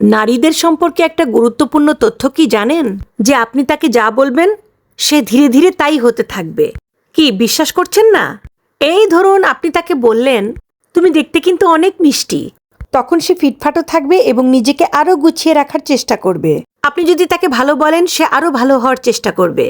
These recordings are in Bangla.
নারীদের সম্পর্কে একটা গুরুত্বপূর্ণ তথ্য কি জানেন? যে আপনি তাকে যা বলবেন, সে ধীরে ধীরে তাই হতে থাকবে। কি, বিশ্বাস করছেন না? এই ধরুন আপনি তাকে বললেন, তুমি দেখতে কিন্তু অনেক মিষ্টি। তখন সে ফিটফাটও থাকবে এবং নিজেকে আরও গুছিয়ে রাখার চেষ্টা করবে। আপনি যদি তাকে ভালো বলেন, সে আরও ভালো হওয়ার চেষ্টা করবে।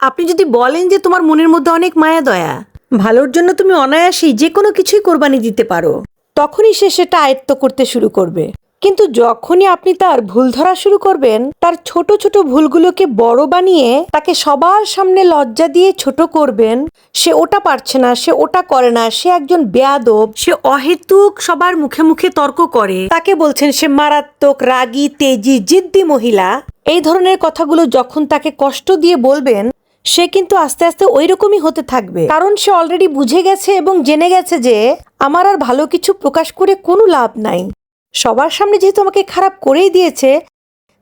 আপনি যদি বলেন যে তোমার মনের মধ্যে অনেক মায়া দয়া, ভালোর জন্য তুমি অনায়াসেই যে কোনো কিছুই কোরবানি দিতে পারো, তখনই সে সেটা আয়ত্ত করতে শুরু করবে। কিন্তু যখনই আপনি তার ভুল ধরা শুরু করবেন, তার ছোট ছোট ভুলগুলোকে বড় বানিয়ে তাকে সবার সামনে লজ্জা দিয়ে ছোট করবেন, সে ওটা পারছে না, সে ওটা করে না, সে একজন বেয়াদব, সে অহেতুক, সবার মুখে মুখে তর্ক করে। তাকে বলছেন, সে মারাত্মক, রাগী, তেজি, জিদ্দি মহিলা। এই ধরনের কথাগুলো যখন তাকে কষ্ট দিয়ে বলবেন, সে কিন্তু আস্তে আস্তে ওই রকমই হতে থাকবে। কারণ সে অলরেডি বুঝে গেছে এবং জেনে গেছে যে, আমার আর ভালো কিছু প্রকাশ করে কোনো লাভ নাই। সবার সামনে যেহেতু আমাকে খারাপ করেই দিয়েছে,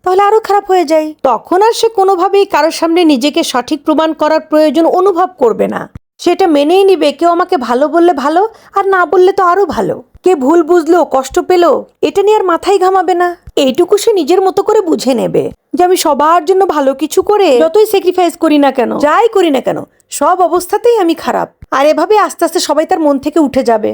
তাহলে আরও খারাপ হয়ে যায়। তখন আর সে কোনোভাবেই কারোর সামনে নিজেকে সঠিক প্রমাণ করার প্রয়োজন অনুভব করবে না। সেটা মেনেই নিবে, কেউ আমাকে ভালো বললে ভালো, আর না বললে তো আরও ভালো। কে ভুল বুঝলো, কষ্ট পেল, এটা নিয়ে আর মাথায় ঘামাবে না। এইটুকু সে নিজের মতো করে বুঝে নেবে যে আমি সবার জন্য ভালো কিছু করে যতই স্যাক্রিফাইস করি না কেন, যাই করি না কেন, সব অবস্থাতেই আমি খারাপ। আর এভাবে আস্তে আস্তে সবাই তার মন থেকে উঠে যাবে।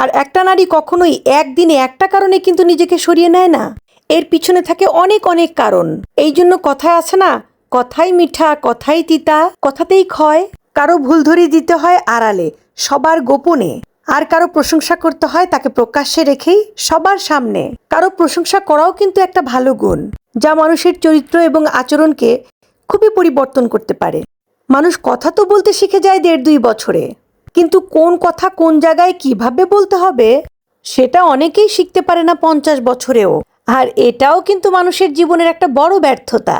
আর একটা নারী কখনোই একদিনে একটা কারণে কিন্তু নিজেকে সরিয়ে নেয় না। এর পিছনে থাকে অনেক অনেক কারণ। এই জন্য কথায় আছে না, কথাই মিঠা, কথাই তিতা, কথাতেই ক্ষয়। কারও ভুল ধরিয়ে দিতে হয় আড়ালে, সবার গোপনে। আর কারও প্রশংসা করতে হয় তাকে প্রকাশ্যে রেখেই, সবার সামনে। কারও প্রশংসা করাও কিন্তু একটা ভালো গুণ, যা মানুষের চরিত্র এবং আচরণকে খুবই পরিবর্তন করতে পারে। মানুষ কথা তো বলতে শিখে যায় দেড় দুই বছরে। কিন্তু কোন কথা কোন জায়গায় কীভাবে বলতে হবে, সেটা অনেকেই শিখতে পারে না পঞ্চাশ বছরেও। আর এটাও কিন্তু মানুষের জীবনের একটা বড় ব্যর্থতা।